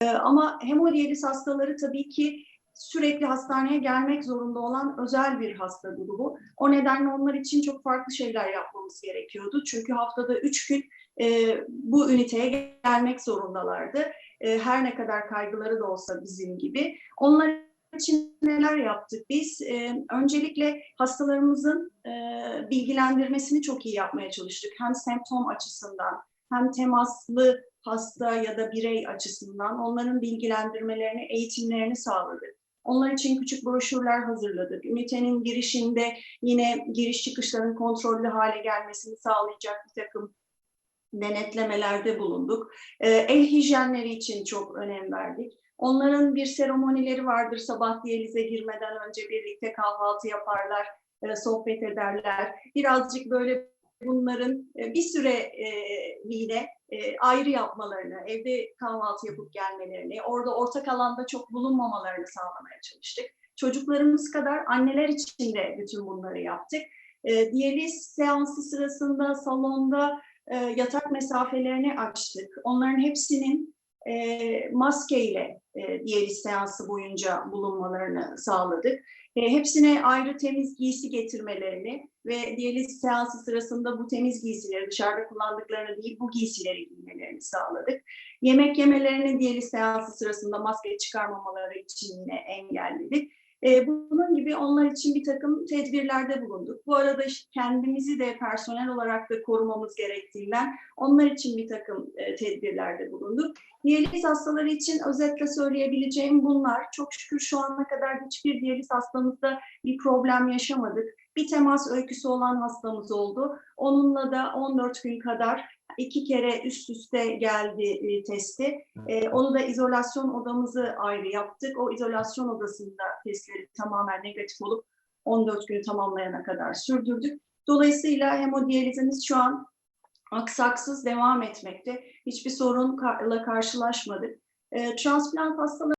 Ee, ama hemodiyaliz hastaları tabii ki sürekli hastaneye gelmek zorunda olan özel bir hasta grubu. O nedenle onlar için çok farklı şeyler yapmamız gerekiyordu. Çünkü haftada üç gün e, bu üniteye gelmek zorundalardı. E, her ne kadar kaygıları da olsa bizim gibi. Onlar için neler yaptık biz? E, öncelikle hastalarımızın e, bilgilendirmesini çok iyi yapmaya çalıştık. Hem semptom açısından hem temaslı hasta ya da birey açısından onların bilgilendirmelerini, eğitimlerini sağladık. Onlar için küçük broşürler hazırladık. Ünitenin girişinde yine giriş çıkışların kontrollü hale gelmesini sağlayacak bir takım denetlemelerde bulunduk. Ee, el hijyenleri için çok önem verdik. Onların bir seremonileri vardır. Sabah diyalize girmeden önce birlikte kahvaltı yaparlar, e, sohbet ederler. Birazcık böyle bunların e, bir süre e, yine e, ayrı yapmalarını, evde kahvaltı yapıp gelmelerini, orada ortak alanda çok bulunmamalarını sağlamaya çalıştık. Çocuklarımız kadar anneler için de bütün bunları yaptık. E, diyaliz seansı sırasında salonda yatak mesafelerini açtık. Onların hepsinin e, maskeyle e, diyaliz seansı boyunca bulunmalarını sağladık. E, hepsine ayrı temiz giysi getirmelerini ve diyaliz seansı sırasında bu temiz giysileri dışarıda kullandıklarını değil bu giysileri giymelerini sağladık. Yemek yemelerini diyaliz seansı sırasında maske çıkarmamaları için yine engelledik. E, bunun gibi onlar için bir takım tedbirlerde bulunduk. Bu arada kendimizi de personel olarak da korumamız gerektiğinden onlar için bir takım e, tedbirlerde bulunduk. Diyaliz hastaları için özetle söyleyebileceğim bunlar. Çok şükür şu ana kadar hiçbir diyaliz hastamızda bir problem yaşamadık. Bir temas öyküsü olan hastamız oldu. Onunla da 14 gün kadar iki kere üst üste geldi e, testi. E, onu da izolasyon odamızı ayrı yaptık. O izolasyon odasında testleri tamamen negatif olup 14 günü tamamlayana kadar sürdürdük. Dolayısıyla hemodiyalizimiz şu an aksaksız devam etmekte. Hiçbir sorunla karşılaşmadık. E, transplant hastaları